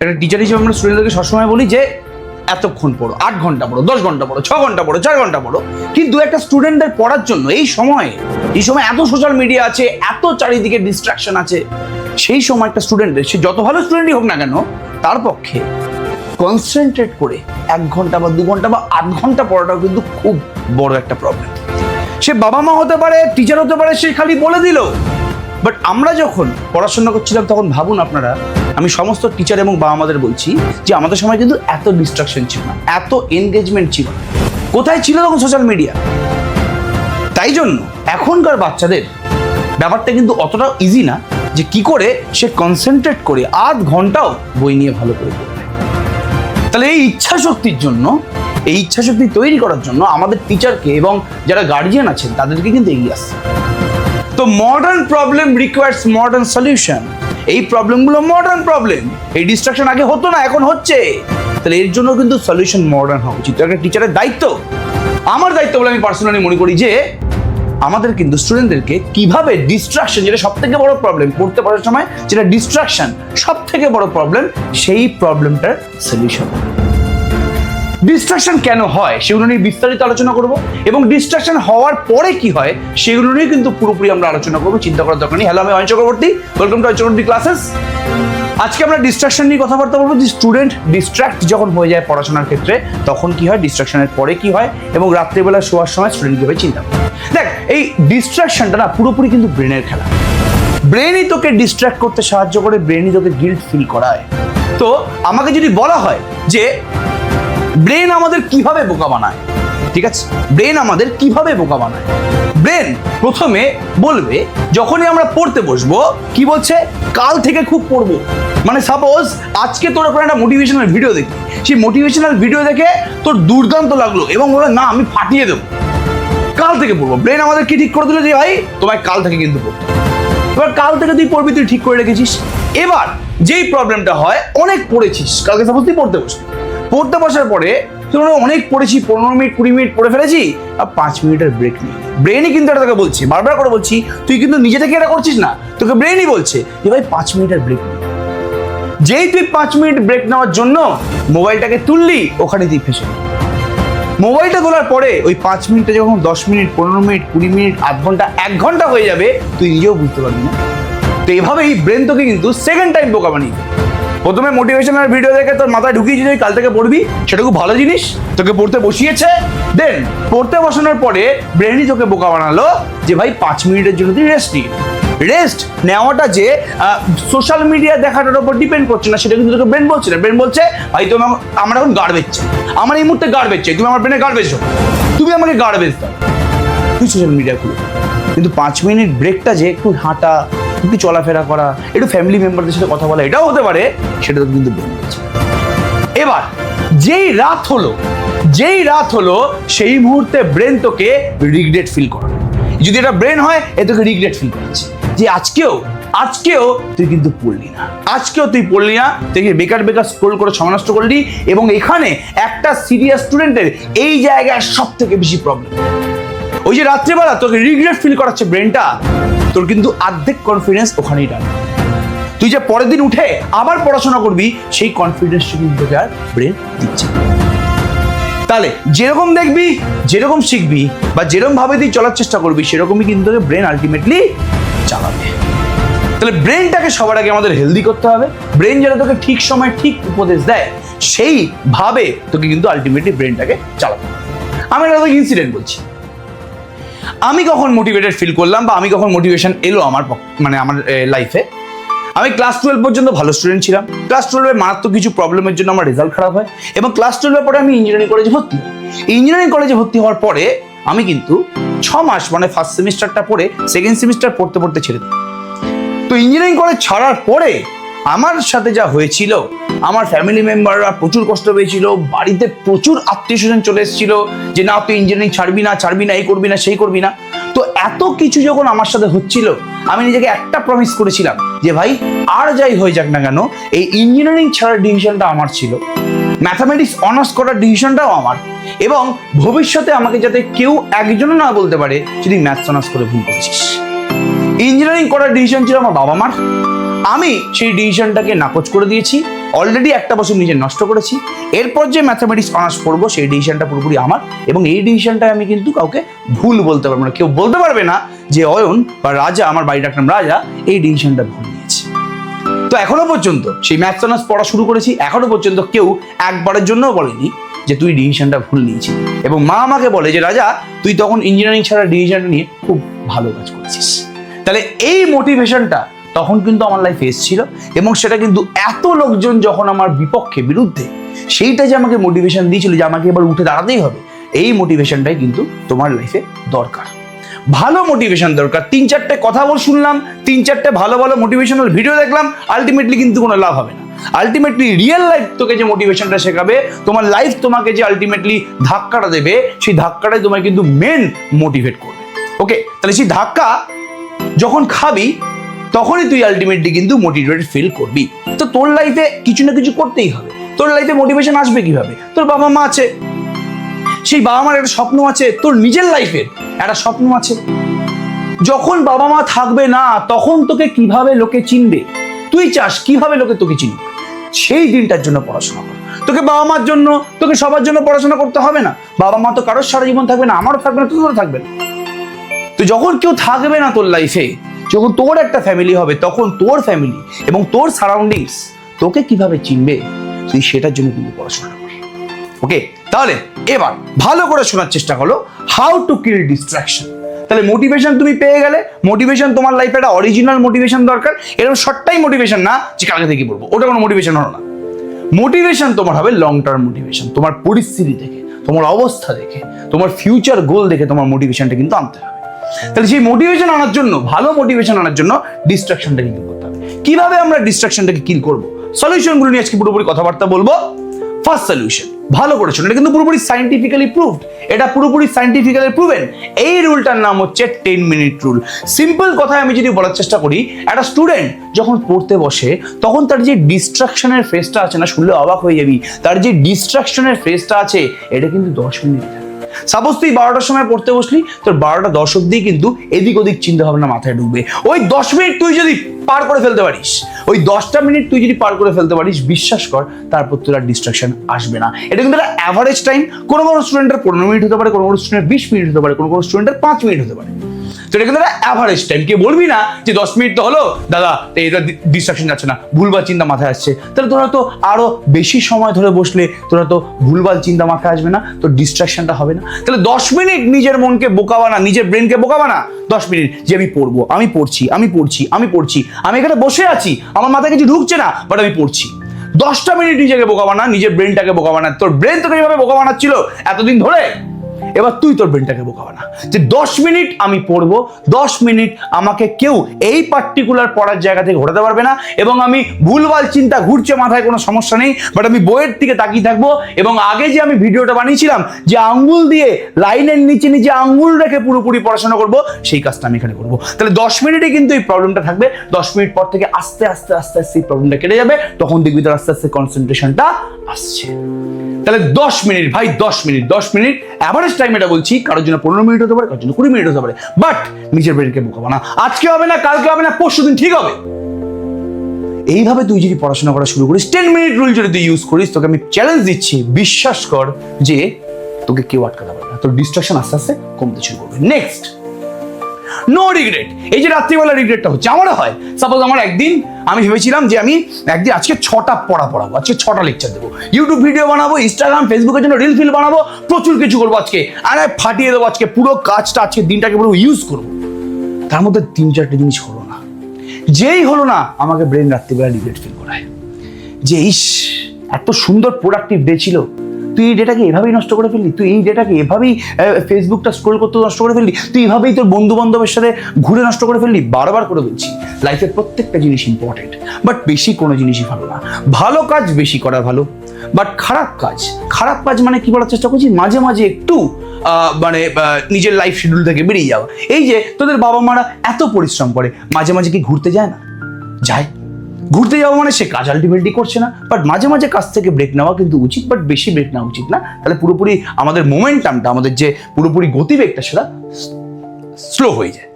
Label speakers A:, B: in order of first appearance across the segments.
A: একটা টিচার হিসেবে আমরা স্টুডেন্টদেরকে সবসময় বলি যে, এতক্ষণ পড়ো, আট ঘণ্টা পড়ো, দশ ঘণ্টা পড়ো, ছ ঘণ্টা পড়ো, চার ঘণ্টা পড়ো। কিন্তু একটা স্টুডেন্টদের পড়ার জন্য এই সময়ে, এই সময় এত সোশ্যাল মিডিয়া আছে, এত চারিদিকে ডিস্ট্রাকশন আছে, সেই সময় একটা স্টুডেন্টের সে যত ভালো স্টুডেন্টই হোক না কেন, তার পক্ষে কনসেন্ট্রেট করে এক ঘণ্টা বা দু ঘণ্টা বা আট ঘণ্টা পড়াটাও কিন্তু খুব বড় একটা প্রবলেম সে বাবা মা হতে পারে টিচার হতে পারে, সে খালি বলে দিল। বাট আমরা যখন পড়াশোনা করছিলাম, তখন ভাবুন আপনারা, আমি সমস্ত টিচার এবং বাবা মাদের বলছি যে আমাদের সময় কিন্তু এত ডিস্ট্রাকশন ছিল না, এত এনগেজমেন্ট ছিল না। কোথায় ছিল তখন সোশ্যাল মিডিয়া তাই জন্য এখনকার বাচ্চাদের ব্যাপারটা কিন্তু অতটাও ইজি না যে কি করে সে কনসেন্ট্রেট করে আধ ঘন্টাও বই নিয়ে ভালো করে তাহলে এই ইচ্ছা শক্তির জন্য, এই ইচ্ছা শক্তি তৈরি করার জন্য আমাদের টিচারকে এবং যারা গার্জিয়ান আছেন, তাদেরকে কিন্তু এগিয়ে আসছে তো modern problem requires modern solution এই প্রবলেমগুলো মডার্ন প্রবলেম এই ডিস্ট্রাকশন আগে হতো না, এখন হচ্ছে। তাহলে এর জন্য কিন্তু সলিউশন মডার্ন হওয়া উচিত। একটা টিচারের দায়িত্ব। আমার দায়িত্ব বলে আমি পার্সোনালি মনে করি যে, আমাদের কিন্তু স্টুডেন্টদেরকে কীভাবে ডিস্ট্রাকশন যেটা সব থেকে বড় প্রবলেম পড়তে পড়ার সময়, যেটা ডিস্ট্রাকশন সব থেকে বড় প্রবলেম সেই প্রবলেমটার সলিউশন ডিস্ট্রাকশন কেন হয়, সেগুলো নিয়ে বিস্তারিত আলোচনা করব এবং ডিস্ট্রাকশন হওয়ার পরে কি হয়, সেগুলো নিয়ে কিন্তু পুরোপুরি আমরা আলোচনা করব, চিন্তা করার দরকার নেই। হ্যালো আমি Ayan Chakraborty. Welcome to Ayan Chakraborty classes আজকে আমরা ডিস্ট্রাকশন নিয়ে কথাবার্তা বলব। যে স্টুডেন্ট ডিস্ট্রাক্ট যখন হয়ে যায় পড়াশোনার ক্ষেত্রে, তখন কি হয় ডিস্ট্রাকশনের পরে কি হয় এবং রাত্রেবেলা শোয়ার সময় স্টুডেন্ট কীভাবে চিন্তা দেখ, এই ডিস্ট্রাকশনটা না পুরোপুরি কিন্তু ব্রেনের খেলা। ব্রেনই তোকে ডিস্ট্র্যাক্ট করতে সাহায্য করে ব্রেনই তোকে গিল্ট ফিল করায়। তো আমাকে যদি বলা হয় যে ব্রেন আমাদের কীভাবে বোকা বানায়? ঠিক আছে? ব্রেন আমাদের কীভাবে বোকা বানায়? ব্রেন প্রথমে বলবে, যখনই আমরা পড়তে বসবো, কি বলছে? কাল থেকে খুব পড়ব। মানে সাপোজ আজকে তোর ওপর একটা মোটিভেশনাল ভিডিও দেখি। সেই মোটিভেশনাল ভিডিও দেখে তোর দুর্দান্ত লাগল এবং বলে, না, আমি ফাটিয়ে দেবো। কাল থেকে পড়ব। ব্রেন আমাদের কি ঠিক করে দিল যে, ভাই, তোমায় কাল থেকে কিন্তু পড়তে হবে। এবার কাল থেকে তুই পড়বি, তুই ঠিক করে রেখেছিস। এবার যেই প্রবলেমটা হয়, অনেক পড়েছিস। কালকে সাপোজ তুই পড়তে বসবি। পড়তে বসার পরে তুই অনেক পড়েছি, পনেরো মিনিট, কুড়ি মিনিট পড়ে ফেলেছি, আর পাঁচ মিনিটের ব্রেক নিই। ব্রেনই কিন্তু এটা তোকে বলছি, বারবার করে বলছি, তুই কিন্তু নিজে থেকে এটা করছিস না, তোকে ব্রেনই বলছে যে ভাই পাঁচ মিনিটের ব্রেক নিই যেই তুই পাঁচ মিনিট ব্রেক নেওয়ার জন্য মোবাইলটাকে তুললি, ওখানে তুই ফেসে মোবাইলটা তোলার পরে ওই পাঁচ মিনিটে যখন দশ মিনিট, পনেরো মিনিট, কুড়ি মিনিট, আধ ঘণ্টা, এক ঘণ্টা হয়ে যাবে, তুই নিজেও বুঝতে পারবি না। তো এভাবেই ব্রেন তোকে কিন্তু সেকেন্ড টাইম বোকা বানিয়ে দেবে। প্রথমে মোটিভেশনাল ভিডিও দেখে তোর মাথায় ঢুকিয়ে যদি কাল থেকে পড়বি, সেটা খুব ভালো জিনিস। তোকে পড়তে বসিয়েছে। দেন পড়তে বসানোর পরে ব্রেনই তোকে বোকা বানালো যে, ভাই, পাঁচ মিনিটের জন্য তুই রেস্ট নিয়ে রেস্ট নেওয়াটা যে সোশ্যাল মিডিয়া দেখাটার উপর ডিপেন্ড করছে না, সেটা কিন্তু তোকে ব্রেন বলছে না। ব্রেন বলছে, ভাই, তুমি আমা- আমার এখন গার্বেজ আমার এই মুহূর্তে গার্বেজ চাই। তুমি আমার ব্রেনে গার্বেজ তুমি আমাকে গার্বেজ দাও। তুই সোশ্যাল মিডিয়া খুলে। কিন্তু পাঁচ মিনিট ব্রেকটা যে, একটু হাঁটা একটু চলাফেরা করা, একটু ফ্যামিলি মেম্বারদের সাথে কথা বলা, এটাও হতে পারে, সেটা কিন্তু এবার, যেই রাত হলো, যেই রাত হলো, সেই মুহূর্তে ব্রেন তোকে রিগ্রেট ফিল করাবে। যদি এটা ব্রেন হয়, এ তোকে রিগ্রেট ফিল করাচ্ছে। যে আজকেও আজকেও তুই কিন্তু পড়লি না। আজকেও তুই পড়লি না, তুই বেকার বেকার স্ক্রোল করে সময় নষ্ট করলি? এবং এখানে একটা সিরিয়াস স্টুডেন্টের এই জায়গায় সব থেকে বেশি প্রবলেম ওই যে রাত্রেবেলা তোকে রিগ্রেট ফিল করাচ্ছে ব্রেনটা তোর কিন্তু অর্ধেক কনফিডেন্স ওখানেই ডান। তুই যে পরের দিন উঠে আবার পড়াশোনা করবি, সেই কনফিডেন্সটা কিন্তু আর ব্রেন দিচ্ছে তাহলে যেরকম দেখবি, যেরকম শিখবি বা যেরকম ভাবে তুই চলার চেষ্টা করবি, সেরকমই কিন্তু ব্রেন আলটিমেটলি চালাবে। তাহলে ব্রেনটাকে সবার আগে আমাদের হেলদি করতে হবে। ব্রেন যেন তোকে ঠিক সময় ঠিক উপদেশ দেয় সেইভাবে তোকে কিন্তু আলটিমেটলি ব্রেনটাকে চালাতে হবে। আমি একটা ইনসিডেন্ট বলছি। আমি কখন মোটিভেটেড ফিল করলাম বা আমি কখন মোটিভেশন এলো আমার মানে আমার লাইফে আমি ক্লাস টুয়েলভ পর্যন্ত ভালো স্টুডেন্ট ছিলাম। ক্লাস টুয়েলভে মারাত্মক কিছু প্রবলেমের জন্য আমার রেজাল্ট খারাপ হয়। এবং ক্লাস টুয়েলভের পরে আমি ইঞ্জিনিয়ারিং কলেজে ভর্তি। ইঞ্জিনিয়ারিং কলেজে ভর্তি হওয়ার পরে আমি কিন্তু ছ মাস মানে ফার্স্ট সেমিস্টারটা পড়ে সেকেন্ড সেমিস্টার পড়তে পড়তে ছেড়ে দিই। তো ইঞ্জিনিয়ারিং কলেজ ছাড়ার পরে আমার সাথে যা হয়েছিল, আমার ফ্যামিলি মেম্বাররা প্রচুর কষ্ট পেয়েছিল, বাড়িতে প্রচুর আত্মীয় স্বজন চলে এসেছিল, যে না, তুই ইঞ্জিনিয়ারিং ছাড়বি না ছাড়বি না, এই করবি না, সেই করবি না। তো এত কিছু যখন আমার সাথে হচ্ছিল, আমি নিজেকে একটা প্রমিস করেছিলাম, যে ভাই, আর যাই হয়ে যাক না কেন, এই ইঞ্জিনিয়ারিং ছাড়ার ডিসিশনটা আমার ছিল। ম্যাথামেটিক্স অনার্স করার ডিসিশনটাও আমার। এবং ভবিষ্যতে আমাকে যাতে কেউ একজনও না বলতে পারে যদি ম্যাথস অনার্স করে ভুল করেছিস। ইঞ্জিনিয়ারিং করার ডিসিশন ছিল আমার বাবা মার। আমি সেই ডিসিশনটাকে নাকচ করে দিয়েছি। অলরেডি একটা বছর নিজে নষ্ট করেছি। এরপর যে ম্যাথামেটিক্স অনার্স পড়ব, সেই ডিসিশনটা পুরোপুরি আমার এবং এই ডিসিশনটা আমি কিন্তু কাউকে ভুল বলতে পারব না। কেউ বলতে পারবে না যে অয়ন বা রাজা, আমার বাড়ির নাম রাজা, এই ডিসিশনটা ভুল নিয়েছে তো এখনও পর্যন্ত সেই ম্যাথস অনার্স পড়া শুরু করেছি। এখনও পর্যন্ত কেউ একবারের জন্যও বলেনি যে তুই ডিসিশনটা ভুল নিয়েছিস এবং মা আমাকে বলে যে, রাজা, তুই তখন ইঞ্জিনিয়ারিং ছাড়া ডিসিশনটা নিয়ে খুব ভালো কাজ করেছিস। তাহলে এই মোটিভেশনটা তখন কিন্তু আমার লাইফে এসেছিল এবং সেটা কিন্তু এত লোকজন যখন আমার বিপক্ষে বিরুদ্ধে, সেইটা যে আমাকে মোটিভেশন দিয়েছিল যে আমাকে এবার উঠে দাঁড়াতেই হবে, এই মোটিভেশনটাই কিন্তু তোমার লাইফে দরকার। ভালো মোটিভেশন দরকার। তিন চারটে কথা বল শুনলাম, তিন চারটে ভালো ভালো মোটিভেশনাল ভিডিও দেখলাম আলটিমেটলি কিন্তু কোনো লাভ হবে না। আলটিমেটলি রিয়েল লাইফ তোকে যে মোটিভেশনটা শেখাবে, তোমার লাইফ তোমাকে যে আলটিমেটলি ধাক্কাটা দেবে, সেই ধাক্কাটাই তোমায় কিন্তু মেন মোটিভেট করবে। ওকে তাহলে সেই ধাক্কা যখন খাবি, তখনই তুই আলটিমেটলি কিন্তু মোটিভেটেড ফিল করবি। তো তোর লাইফে কিছু না কিছু করতেই হবে। তোর লাইফে মোটিভেশন আসবে কীভাবে? তোর বাবা মা আছে। সেই বাবা মার একটা স্বপ্ন আছে, তোর নিজের লাইফের একটা স্বপ্ন আছে। যখন বাবা মা থাকবে না, তখন তোকে কীভাবে লোকে চিনবে? তুই চাস কীভাবে লোকে তোকে চিনবে সেই দিনটার জন্য পড়াশোনা কর। তোকে বাবা মার জন্য, তোকে সবার জন্য পড়াশোনা করতে হবে না। বাবা মা তো কারোর সারা জীবন থাকবে না, আমারও থাকবে না তোরও থাকবে না। তো যখন কেউ থাকবে না তোর লাইফে যখন তোর একটা ফ্যামিলি হবে, তখন তোর ফ্যামিলি এবং তোর সারাউন্ডিংস তোকে কীভাবে চিনবে? তুই সেটার জন্য কিন্তু পড়াশোনা কর। ওকে তাহলে এবার ভালো করে শোনার চেষ্টা করো হাউ টু কিল ডিস্ট্রাকশন তাহলে মোটিভেশন তুমি পেয়ে গেলে মোটিভেশন তোমার লাইফে একটা অরিজিনাল মোটিভেশন দরকার। এরকম শর্টটাই মোটিভেশন না যে কালকে থেকে বলব, ওটা কোনো মোটিভেশন হলো না। মোটিভেশন তোমার হবে লং টার্ম মোটিভেশন তোমার পরিস্থিতি দেখে, তোমার অবস্থা দেখে, তোমার ফিউচার গোল দেখে তোমার মোটিভেশনটা কিন্তু আনতে হবে। তাহলে সেই মোটিভেশন আনার জন্য, ভালো মোটিভেশন আনার জন্য ডিস্ট্রাকশনটাকে কিল করতে হবে। কীভাবে আমরা ডিস্ট্রাকশনটাকে কিল করব? সলিউশনগুলো নিয়ে আজকে পুরোপুরি কথাবার্তা বলব। ফার্স্ট সলিউশন ভালো করে শুনুন এটা কিন্তু পুরোপুরি সাইন্টিফিক্যালি প্রুভড এটা পুরোপুরি সাইন্টিফিক্যালি প্রুভেন এই রুলটার নাম হচ্ছে টেন মিনিট রুল সিম্পল কথায় আমি যদি বলার চেষ্টা করি, একটা স্টুডেন্ট যখন পড়তে বসে, তখন তার যে ডিস্ট্রাকশনের ফেসটা আছে, না, শুনলে অবাক হয়ে যাবি, তার যে ডিস্ট্রাকশনের ফেসটা আছে, এটা কিন্তু দশ মিনিট সাপোজ তুই বারোটার সময় পড়তে বসলি, তোর বারোটা দশ অব্দি কিন্তু এদিক ওদিক চিন্তা ভাবনা মাথায় ঢুকবে। ওই দশ মিনিট তুই যদি পার করে ফেলতে পারিস, ওই দশটা মিনিট তুই যদি পার করে ফেলতে পারিস, বিশ্বাস কর, তারপর তোর আর ডিস্ট্রাকশন আসবে না। এটা কিন্তু একটা অ্যাভারেজ টাইম কোনো কোনো স্টুডেন্টের পনেরো মিনিট হতে পারে, কোনো কোনো স্টুডেন্টের বিশ মিনিট হতে পারে, কোনো কোনো স্টুডেন্টের পাঁচ মিনিট হতে পারে। এটা কিন্তু অ্যাভারেজ টাইম কে বলবি না যে দশ মিনিট তো হলো, দাদা এটা ডিস্ট্রাকশন যাচ্ছে না, ভুলভাল চিন্তা মাথায় আসছে। তাহলে তোরা তো আরও বেশি সময় ধরে বসলে তোরা তো ভুলভাল চিন্তা মাথায় আসবে না, তো ডিস্ট্রাকশনটা হবে না। তাহলে দশ মিনিট নিজের মনকে বোকা বানা, নিজের ব্রেনকে বোকা বানা, দশ মিনিট যে আমি পড়ব, আমি পড়ছি আমি পড়ছি আমি পড়ছি, আমি এখানে বসে আছি, আমার মাথায় কিছু ঢুকছে না বাট আমি পড়ছি। দশটা মিনিট নিজেকে বোকা বানা, নিজের ব্রেনটাকে বোকা বানা, তোর ব্রেন তোকে যেভাবে বোকা বানাচ্ছিল এতদিন ধরে এবার তুই তোর ব্রেনটাকে বোকা বানা যে দশ মিনিট আমি পড়ব, দশ মিনিট আমাকে কেউ এই পার্টিকুলার পড়ার জায়গা থেকে ঘোরাতে পারবে না এবং আমি ভুলভাল চিন্তা ঘুরছে মাথায় কোনো সমস্যা নেই বাট আমি বইয়ের দিকে তাকিয়ে থাকব এবং আগে যে আমি ভিডিওটা বানিয়েছিলাম, যে আঙ্গুল দিয়ে লাইনের নিচে নিচে আঙ্গুল রেখে পুরোপুরি পড়াশোনা করব, সেই কাজটা আমি এখানে করব। তাহলে দশ মিনিটে কিন্তু এই প্রবলেমটা থাকবে। দশ মিনিট পর থেকে আস্তে আস্তে আস্তে আস্তে এই প্রবলেমটা কেটে যাবে, তখন দেখবি তোর আস্তে আস্তে কনসেন্ট্রেশনটা আসছে। তাহলে দশ মিনিট, ভাই, দশ মিনিট দশ মিনিট। অ্যাভারেজ টাইম এটা বলছি, কারোর জন্য পনেরো মিনিট হতে পারে, কারোর জন্য কুড়ি মিনিট হতে পারে। বাট নিজের ব্রেনকে বোকাবো না আজকে হবে না, কালকে হবে না, পরশু দিন ঠিক হবে। এইভাবে তুই যদি পড়াশোনা করা শুরু করিস টেন মিনিট রুল যদি তুই ইউজ করিস, তোকে আমি চ্যালেঞ্জ দিচ্ছি, বিশ্বাস কর যে তোকে কেউ আটকাতে পারবে না। তোর ডিস্ট্রাকশন আস্তে আস্তে কমতে শুরু করবে। নেক্সট নো রিগ্রেট এই যে রাত্রিবেলা রিগ্রেটটা হচ্ছে, আমারও হয়। সাপোজ আমার একদিন, আমি ভেবেছিলাম যে আমি একদিন, আজকে ছটা পড়া পড়াবো, আজকে ছটা লেকচার দেবো। ইউটিউব ভিডিও বানাবো ইনস্টাগ্রাম ফেসবুকের জন্য রিল ফিল বানাবো, প্রচুর কিছু করব আজকে। আর ফাটিয়ে দেবো আজকে, পুরো কাজটা আজকে দিনটাকে পুরো ইউজ করব। তার মধ্যে তিন চারটে জিনিস হলো না। যেই হলো না, আমাকে ব্রেন রাত্রিবেলা রিগ্রেট ফিল করায়। যে ইস, এত সুন্দর প্রোডাক্টিভ ডে ছিল। তুই এই ডেটাকে এভাবেই নষ্ট করে ফেললি? তুই এই ডেটাকে এভাবেই ফেসবুকটা স্ক্রোল করতে নষ্ট করে ফেললি? তুই এভাবেই তোর বন্ধু বান্ধবের সাথে ঘুরে নষ্ট করে ফেললি? বারবার করে বলছি লাইফের প্রত্যেকটা জিনিস ইম্পর্টেন্ট বাট বেশি কোনো জিনিসই ভালো না। ভালো কাজ বেশি করা ভালো বাট খারাপ কাজ। খারাপ কাজ মানে কি বলার চেষ্টা করছি? মাঝে মাঝে একটু মানে নিজের লাইফ শিডিউল থেকে বেরিয়ে যাওয়া। এই যে, তোদের বাবা মারা এত পরিশ্রম করে, মাঝে মাঝে কি ঘুরতে যায় না? যায়। ঘুরতে যাওয়া মানে সে কাজ আলটিমেটলি করছে না বাট মাঝে মাঝে কাজ থেকে ব্রেক নেওয়া কিন্তু উচিত বাট বেশি ব্রেক নেওয়া উচিত না। তাহলে পুরোপুরি আমাদের মোমেন্টামটা আমাদের যে পুরোপুরি গতিবেগটা, সেটা স্লো হয়ে যায়।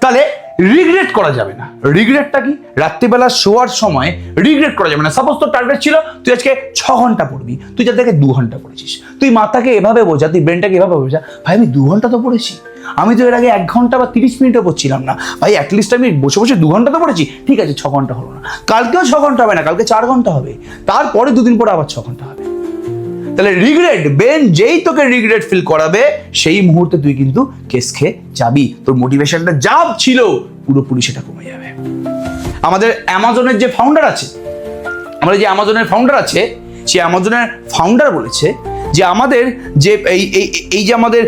A: তাহলে রিগ্রেট করা যাবে না। রিগ্রেটটা কি? রাত্রিবেলা শোয়ার সময় রিগ্রেট করা যাবে না। সাপোজ তোর টার্গেট ছিল, তুই আজকে ছ ঘণ্টা পড়বি, তুই যার থেকে দু ঘণ্টা পড়েছিস, তুই মাথাকে এভাবে বোঝা, তুই ব্রেনটাকে এভাবে বোঝা, ভাই, আমি দু ঘণ্টা তো পড়েছি, আমি তো এর আগে এক ঘণ্টা বা তিরিশ মিনিটও পড়ছিলাম না। ভাই অ্যাটলিস্ট আমি বসে বসে দু ঘণ্টা তো পড়েছি, ঠিক আছে, ছ ঘণ্টা হলো না। কালকেও ছ ঘণ্টা হবে না, কালকে চার ঘণ্টা হবে। তারপরে দুদিন পরে আবার ছ ঘণ্টা হবে। তাহলে রিগ্রেট বেন যেই তোকে রিগ্রেট ফিল করাবে, সেই মুহূর্তে তুই কিন্তু কেস খেয়ে যাবি। তোর মোটিভেশনটা যা ছিল, পুরোপুরি সেটা কমে যাবে। আমাদের অ্যামাজনের যে ফাউন্ডার আছে, আমাদের যে অ্যামাজনের ফাউন্ডার আছে, সে অ্যামাজনের ফাউন্ডার বলেছে যে আমাদের যে এই এই যে আমাদের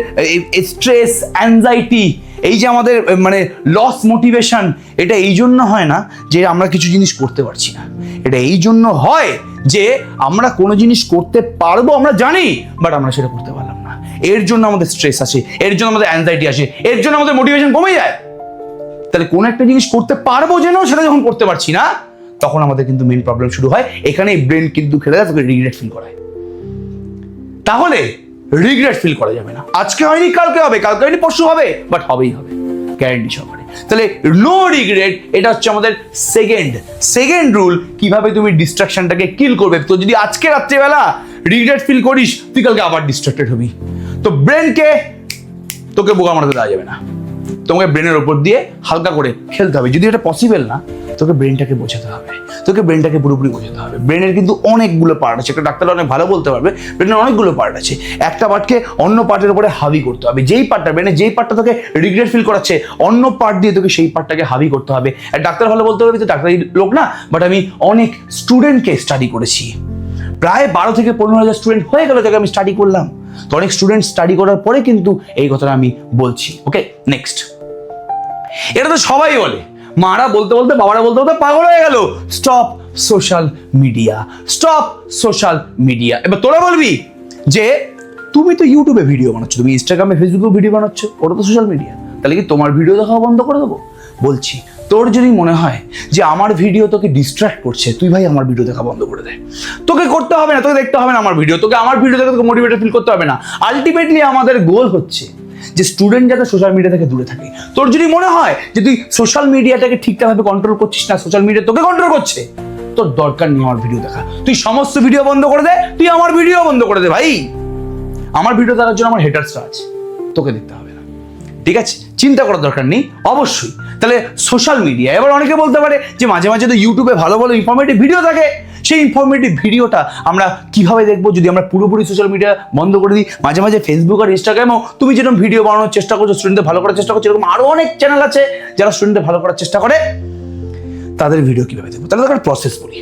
A: স্ট্রেস অ্যাংজাইটি এই যে আমাদের মানে লস মোটিভেশন এটা এই জন্য হয় না যে আমরা কিছু জিনিস করতে পারছি না। এটা এই জন্য হয় যে আমরা কোনো জিনিস করতে পারব, আমরা জানি বাট আমরা সেটা করতে পারলাম না। এর জন্য আমাদের স্ট্রেস আসে, এর জন্য আমাদের অ্যাংজাইটি আসে, এর জন্য আমাদের মোটিভেশন কমে যায়। তাহলে কোন একটা জিনিস করতে পারব যেন, সেটা যখন করতে পারছি না, তখন আমাদের কিন্তু মেন প্রবলেম শুরু হয়। এখানে ব্রেন কিন্তু খেলে যায় তোকে রিগ্রেট ফিল করায়। তাহলে রিগ্রেট ফিল করা যাবে না। আজকে হয়নি, কালকে হবে, কালকে হয়নি, পরশু হবে বাট হবেই হবে। গ্যারেন্টি সহকারে। তাহলে নো রিগ্রেট এটা হচ্ছে আমাদের সেকেন্ড সেকেন্ড রুল কীভাবে তুমি ডিস্ট্রাকশনটাকে কিল করবে। তো যদি আজকে রাত্রেবেলা রিগ্রেট ফিল করিস, তুই কালকে আবার ডিস্ট্রাক্টেড হবি। তো ব্রেনকে তোকে বোকা মারাতে দেওয়া যাবে না। তোমাকে ব্রেনের ওপর দিয়ে হালকা করে খেলতে হবে। যদি এটা পসিবল না, তোকে ব্রেনটাকে বোঝাতে হবে। তোকে ব্রেনটাকে পুরোপুরি বোঝাতে হবে। ব্রেনের কিন্তু অনেকগুলো পার্ট আছে। একটা ডাক্তাররা অনেক ভালো বলতে পারবে ব্রেনের অনেকগুলো পার্ট আছে। একটা পার্টকে অন্য পার্টের উপরে হাবি করতে হবে। যেই পার্টটা ব্রেনে যেই পার্টটা তোকে রিগ্রেট ফিল করাচ্ছে, অন্য পার্ট দিয়ে তোকে সেই পার্টটাকে হাবি করতে হবে। আর ডাক্তার ভালো বলতে পারবি তো ডাক্তারি লোক না বাট আমি অনেক স্টুডেন্টকে স্টাডি করেছি। প্রায় বারো থেকে পনেরো হাজার স্টুডেন্ট হয়ে গেল যাকে আমি স্টাডি করলাম। তো অনেক স্টুডেন্ট স্টাডি করার পরে কিন্তু এই কথাটা আমি বলছি। ওকে নেক্সট এটা তো সবাই বলে। মারা বলতে বলতে, বাবারা বলতে বলতে পাগল হয়ে গেল। Stop social media stop social media এবার তোরা বলবি যে, তুমি তো ইউটিউবে ভিডিও বানাচ্ছ, তুমি ইনস্টাগ্রামে ফেসবুকে ভিডিও বানাচ্ছ, ওটা তো সোশ্যাল মিডিয়া তাহলে কি তোমার ভিডিও দেখা বন্ধ করে দেবো? বলছি, তোর যদি মনে হয় যে আমার ভিডিও তোকে ডিস্ট্র্যাক্ট করছে, তুই ভাই আমার ভিডিও দেখা বন্ধ করে দে। তোকে করতে হবে না, তোকে দেখতে হবে না আমার ভিডিও তোকে আমার ভিডিও দেখে তোকে মোটিভেটেড ফিল করতে হবে না। আলটিমেটলি আমাদের গোল হচ্ছে যে স্টুডেন্ট যাতে সোশ্যাল মিডিয়া থেকে দূরে থাকে। তোর যদি মনে হয় যে তুই সোশ্যাল মিডিয়াটাকে ঠিকঠাকভাবে কন্ট্রোল করছিস না সোশ্যাল মিডিয়া তোকে কন্ট্রোল করছে, তোর দরকার নেই আমার ভিডিও দেখা। তুই সমস্ত ভিডিও বন্ধ করে দে, তুই আমার ভিডিও বন্ধ করে দে ভাই। আমার ভিডিও দেখার জন্য আমার হেটার্সরা আছে, তোকে দেখতে হবে না। ঠিক আছে? চিন্তা করার দরকার নেই, অবশ্যই। তাহলে সোশ্যাল মিডিয়া এবার অনেকে বলতে পারে যে মাঝে মাঝে তো ইউটিউবে ভালো ভালো ইনফরমেটিভ ভিডিও থাকে। সেই ইনফরমেটিভ ভিডিওটা আমরা কীভাবে দেখব যদি আমরা পুরোপুরি সোশ্যাল মিডিয়া বন্ধ করে দিই? মাঝে মাঝে ফেসবুক আর ইনস্টাগ্রামও তুমি যেরকম ভিডিও বানানোর চেষ্টা করছ স্টুডেন্টদের ভালো করার চেষ্টা করছ, এরকম আরও অনেক চ্যানেল আছে যারা স্টুডেন্টদের ভালো করার চেষ্টা করে। তাদের ভিডিও কীভাবে দেখব? তাহলে তার প্রসেস বলি।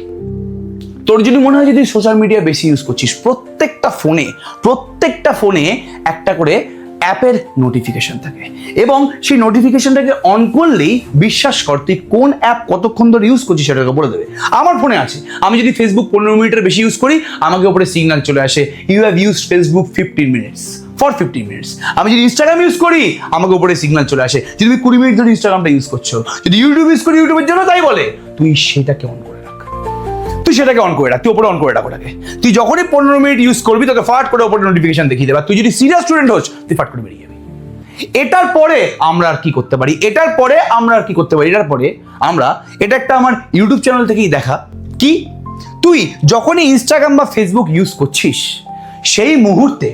A: তোর যদি মনে হয় যদি সোশ্যাল মিডিয়া বেশি ইউজ করছিস, প্রত্যেকটা ফোনে প্রত্যেকটা ফোনে একটা করে অ্যাপের নোটিফিকেশন থাকে। এবং সেই নোটিফিকেশনটাকে অন করলেই বিশ্বাস কর তুই কোন অ্যাপ কতক্ষণ ধরে ইউজ করছিস সেটাকে বলে দেবে। আমার ফোনে আছে। আমি যদি ফেসবুক পনেরো মিনিটের বেশি ইউজ করি, আমাকে ওপরে সিগনাল চলে আসে you have use Facebook fifteen minutes for fifteen minutes আমি যদি ইনস্টাগ্রাম ইউজ করি, আমাকে উপরে সিগনাল চলে আসে। যদি তুমি কুড়ি মিনিট ধরে ইনস্টাগ্রামটা ইউজ করছ, যদি ইউটিউব ইউজ করি ইউটিউবের জন্য তাই বলে। তুই সেটাকে অন করে সেটাকে অন করে রাখ, তুই ওপরে অন করে রাখ ওটাকে। তুই যখনই পনেরো মিনিট ইউজ করবি, তোকে ফাট করে ওপরে নোটিফিকেশন দেখিয়ে দেবে। তুই যদি সিরিয়াস স্টুডেন্ট হোস, তুই ফাট করে বেরিয়ে যাবি। এটার পরে আমরা আর কি করতে পারি? এটার পরে আমরা আর কি করতে পারি? এটার পরে আমরা, এটা একটা আমার ইউটিউব চ্যানেল থেকেই দেখা। কি? তুই যখনই ইনস্টাগ্রাম বা ফেসবুক ইউজ করছিস, সেই মুহূর্তে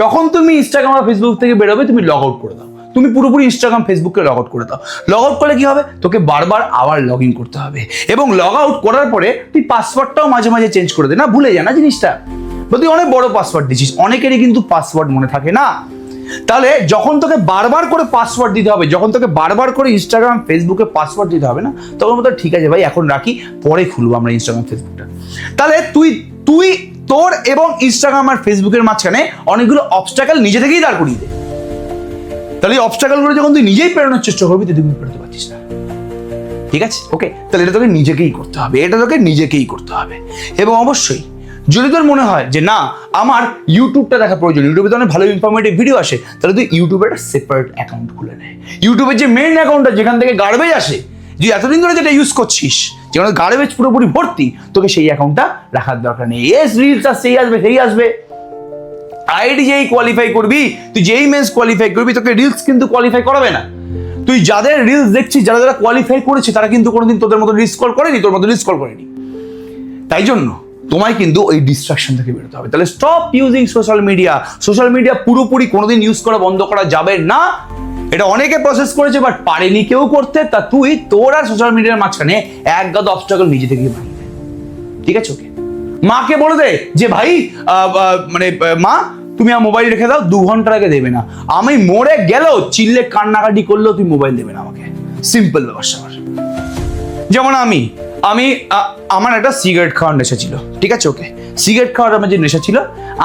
A: যখন তুমি ইনস্টাগ্রাম বা ফেসবুক থেকে বেরোবে, তুমি লগ আউট করে দাও। তুমি পুরোপুরি ইনস্টাগ্রাম ফেসবুককে লগ আউট করে দাও। লগ আউট করলে কি হবে? তোকে বারবার আবার লগ ইন করতে হবে। এবং লগ আউট করার পরে তুই পাসওয়ার্ডটাও মাঝে মাঝে চেঞ্জ করে দে। না, ভুলে যা না জিনিসটা। বা তুই অনেক বড় পাসওয়ার্ড দিছিস অনেকেরই কিন্তু পাসওয়ার্ড মনে থাকে না। তাহলে যখন তোকে বারবার করে পাসওয়ার্ড দিতে হবে, যখন তোকে বারবার করে ইনস্টাগ্রাম ফেসবুকে পাসওয়ার্ড দিতে হবে না, তখন মতো ঠিক আছে ভাই, এখন রাখি, পরে খুলবো আমরা ইনস্টাগ্রাম ফেসবুকটা তাহলে তুই তুই, তোর এবং ইনস্টাগ্রাম আর ফেসবুকের মাঝখানে অনেকগুলো অবস্টাকেল নিজে থেকেই দাঁড় করিয়ে দে। তাহলে এই অবস্টাকেলগুলো যখন তুই নিজেই পেরোনোর চেষ্টা করবি, তুই তুমি পেরোতে পারছিস না। ঠিক আছে? ওকে তাহলে এটা তোকে নিজেকেই করতে হবে। এটা তোকে নিজেকেই করতে হবে। এবং অবশ্যই, যদি তোর মনে হয় যে না, আমার ইউটিউবটা দেখা প্রয়োজন ইউটিউবে তো অনেক ভালো ইনফরমেটিভ ভিডিও আসে, তাহলে তুই ইউটিউবে একটা সেপারেট অ্যাকাউন্ট খুলে নেয় ইউটিউবের যে মেন অ্যাকাউন্টটা যেখান থেকে গার্বেজ আসে যে এতদিন ধরে যেটা ইউজ করছিস, যেখানে গার্বেজ পুরোপুরি ভর্তি, তোকে সেই অ্যাকাউন্টটা রাখার দরকার নেই। এস রিলস আর সেই আসবে সেই আসবে। আইডি যেই কোয়ালিফাই করবি, তুই যেই মেন্স কোয়ালিফাই করবি, তোকে রিলস কিন্তু কোয়ালিফাই করাবে না। তুই যাদের রিলস দেখছিস, যারা যারা কোয়ালিফাই করেছে, তারা কিন্তু কোনোদিন তোদের মতো রিস্ক কল করেনি, তোর মতো রিস্ক কল করেনি। তাই জন্য তোমায় কিন্তু ওই ডিস্ট্রাকশন থেকে বেরোতে হবে। তাহলে stop using social media social media পুরোপুরি কোনোদিন ইউজ করা বন্ধ করা যাবে না। এটা অনেকে প্রসেস করেছে বাট পারেনি কেউ করতে। তা তুই তোর আর সোশ্যাল মিডিয়ার মাঝখানে এক গাদ অবস্ট্রাগল নিজে থেকেই বানিয়ে ঠিক আছে ওকে মাকে বলে দে যে, ভাই মানে মা, তুমি আমার মোবাইল রেখে দাও, দু ঘণ্টার আগে দেবে না। আমি মরে গেলেও চিল্লে কান্নাকাটি করলেও তুমি মোবাইল দেবে না আমাকে। সিম্পল ব্যাপার যেমন আমি আমি আমার একটা সিগারেট খাওয়ার নেশা ছিল, ঠিক আছে ওকে সিগারেট খাওয়ার আমার যে নেশা ছিল,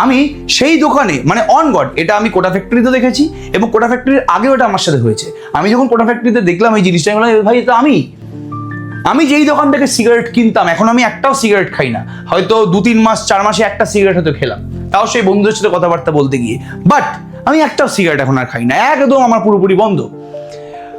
A: আমি সেই দোকানে মানে অন গড এটা আমি কোটা ফ্যাক্টরিতে দেখেছি এবং কোটা ফ্যাক্টরির আগেও এটা আমার সাথে হয়েছে। আমি যখন কোটা ফ্যাক্টরিতে দেখলাম এই জিনিসটা ভাই, এটা আমি? আমি যেই দোকান থেকে সিগারেট কিনতাম, এখন আমি একটাও সিগারেট খাই না। হয়তো দু, তিন মাস, চার মাসে একটা সিগারেট হয়তো খেলাম। তাও সেই বন্ধুদের সাথে কথাবার্তা বলতে গিয়ে। বাট আমি একটাও সিগারেট এখন আর খাই না। একদম আমার পুরোপুরি বন্ধ।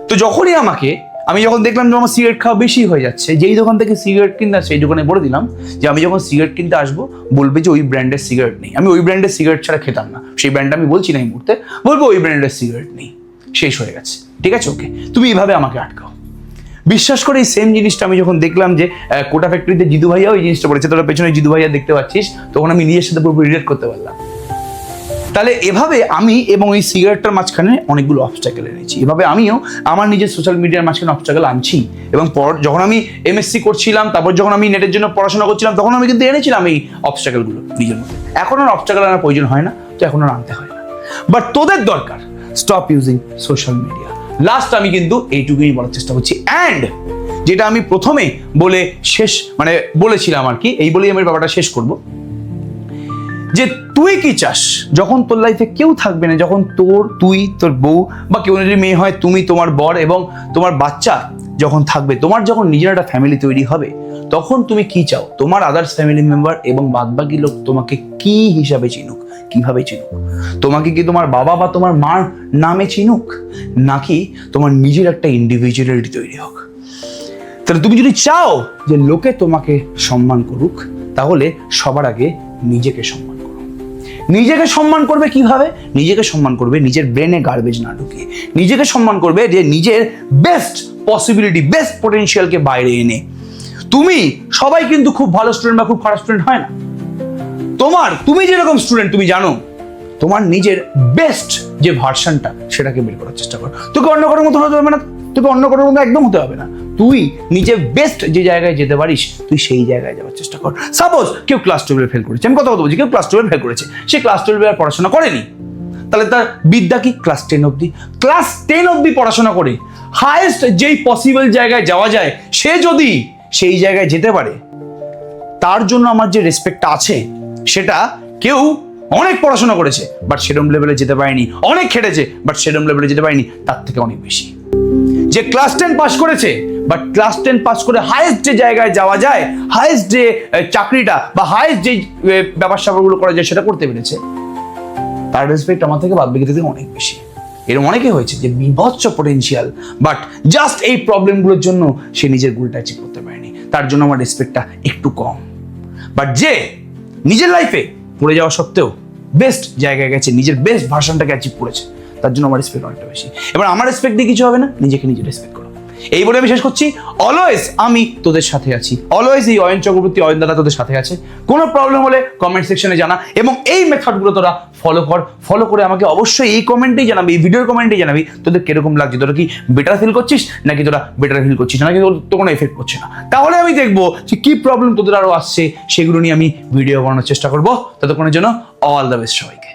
A: তো যখনই আমাকে, আমি যখন দেখলাম যে আমার সিগারেট খাওয়া বেশি হয়ে যাচ্ছে, যেই দোকান থেকে সিগারেট কিনতে সেই দোকানে বলে দিলাম যে, আমি যখন সিগারেট কিনতে আসব, বলবে যে, ওই ব্র্যান্ডের সিগারেট নেই। আমি ওই ব্র্যান্ডের সিগারেট ছাড়া খেতাম না। সেই ব্র্যান্ড আমি বলছি না এই মুহূর্তে। বলব ওই ব্র্যান্ডের সিগারেট নেই। শেষ হয়ে গেছে। ঠিক আছে? ওকে তুমি এইভাবে আমাকে আটকাও। বিশ্বাস করে এই সেম জিনিসটা আমি যখন দেখলাম যে কোটা ফ্যাক্টরিতে জিদু ভাইয়া ওই জিনিসটা বলেছে, তোরা পেছনে জিদু ভাইয়া দেখতে পাচ্ছিস, তখন আমি নিজের সাথে পুরোপুরি রিলেট করতে পারলাম। তাহলে এভাবে আমি এবং এই সিগারেটটার মাঝখানে অনেকগুলো অবস্টাকেল এনেছি। এভাবে আমিও আমার নিজের সোশ্যাল মিডিয়ার মাঝখানে অবস্টাকেল আনছি। এবং পর যখন আমি এমএসসি করছিলাম, তারপর যখন আমি নেটের জন্য পড়াশোনা করছিলাম, তখন আমি কিন্তু এনেছিলাম এই অবস্টাকেলগুলো নিজের মধ্যে। এখন আর অবস্টাকেল আনার প্রয়োজন হয় না, তো এখন আর আনতে হয় না। বাট তোদের দরকার stop using social media last আমি কিন্তু এইটুকুই বলার চেষ্টা করছি। অ্যান্ড যেটা আমি প্রথমে বলে শেষ মানে বলেছিলাম আর কি, এই বলেই আমি ব্যাপারটা শেষ করব। যে তুই কি চাস? যখন তোর লাইফে কেউ থাকবে না, যখন তোর, তুই, তোর বউ বা কেউ যদি মেয়ে হয়, তুমি, তোমার বর এবং তোমার বাচ্চা যখন থাকবে, তোমার যখন নিজের একটা ফ্যামিলি তৈরি হবে, তখন তুমি কি চাও? তোমার আদার্স ফ্যামিলি মেম্বার এবং বাদবাকি লোক তোমাকে কি হিসাবে চিনুক? কীভাবে চিনুক? তোমাকে কি তোমার বাবা বা তোমার মার নামে চিনুক? নাকি তোমার নিজের একটা ইন্ডিভিজুয়ালিটি তৈরি হোক? তাহলে তুমি যদি চাও যে লোকে তোমাকে সম্মান করুক, তাহলে সবার আগে নিজেকে সম্মান করো। নিজেকে সম্মান করবে কীভাবে? নিজেকে সম্মান করবে নিজের ব্রেনে গার্বেজ না ঢুকিয়ে। নিজেকে সম্মান করবে যে নিজের বেস্ট পসিবিলিটি বেস্ট পটেনশিয়ালকে বাইরে এনে। তুমি সবাই কিন্তু খুব ভালো স্টুডেন্ট বা খুব খারাপ স্টুডেন্ট হয় না। তোমার, তুমি যেরকম স্টুডেন্ট তুমি জানো, তোমার নিজের বেস্ট যে ভার্সানটা, সেটাকে বের করার চেষ্টা করো। তোকে অন্য কারোর মতো হতে হবে না, তোকে অন্য কারোর মতো একদম হতে হবে না। তুই নিজে বেস্ট যে জায়গায় যেতে পারিস, তুই সেই জায়গায় যাওয়ার চেষ্টা কর। সাপোজ কেউ ক্লাস টুয়েলভে ফেল করেছে, আমি কথা কথা বলছি, কেউ ক্লাস টুয়েলভ ফেল করেছে, সে ক্লাস টুয়েলভে আর পড়াশোনা করেনি। তাহলে তার বিদ্যা কি? ক্লাস টেন অবধি। ক্লাস টেন অবধি পড়াশোনা করে হায়েস্ট যেই পসিবল জায়গায় যাওয়া যায়, সে যদি সেই জায়গায় যেতে পারে, তার জন্য আমার যে রেসপেক্টটা আছে সেটা কেউ অনেক পড়াশোনা করেছে বাট সেরম লেভেলে যেতে পারেনি। অনেক খেটেছে বাট সেরম লেভেলে যেতে পারেনি। তার থেকে অনেক বেশি। যে ক্লাস টেন পাস করেছে বাট ক্লাস টেন পাস করে হায়েস্ট যে জায়গায় যাওয়া যায় হায়েস্ট যে চাকরিটা বা হায়েস্ট যে ব্যাপার স্যাপারগুলো করা যায়, সেটা করতে পেরেছে। তার রেসপেক্ট আমার থেকে বাদ থেকে অনেক বেশি। এরকম অনেকে হয়েছে যে বিভৎস পটেনশিয়াল বাট জাস্ট এই প্রবলেমগুলোর জন্য সে নিজের গোলটা অ্যাচিভ করতে পারেনি। তার জন্য আমার রেসপেক্টটা একটু কম। বাট যে নিজের লাইফে পড়ে যাওয়া সত্ত্বেও বেস্ট জায়গায় গেছে, নিজের বেস্ট ভার্সনটাকে অ্যাচিভ করেছে। তার জন্য আমার রেসপেক্ট অনেকটা বেশি। এবার আমার রেসপেক্ট দিয়ে কিছু হবে না, নিজেকে নিজে রেসপেক্ট এই বলে আমি শেষ করছি। অলওয়েজ আমি তোদের সাথে আছি। অলওয়েজ এই অয়ন চক্রবর্তী, অয়ন দাদা তোদের সাথে আছে। কোনো প্রবলেম হলে কমেন্ট সেকশনে জানা এবং এই মেথডগুলো তোরা ফলো কর। ফলো করে আমাকে অবশ্যই এই কমেন্টেই জানাবি, এই ভিডিওর কমেন্টেই জানাবি। তোদের কীরকম লাগছে? তোরা কি বেটার ফিল করছিস? নাকি তোরা বেটার ফিল করছিস? নাকি তো কোনো এফেক্ট করছে না? তাহলে আমি দেখব যে কি প্রবলেম তোদের আরও আসছে, সেগুলো নিয়ে আমি ভিডিও বানানোর চেষ্টা করব। ততক্ষণের জন্য অল দ্য বেস্ট সবাইকে।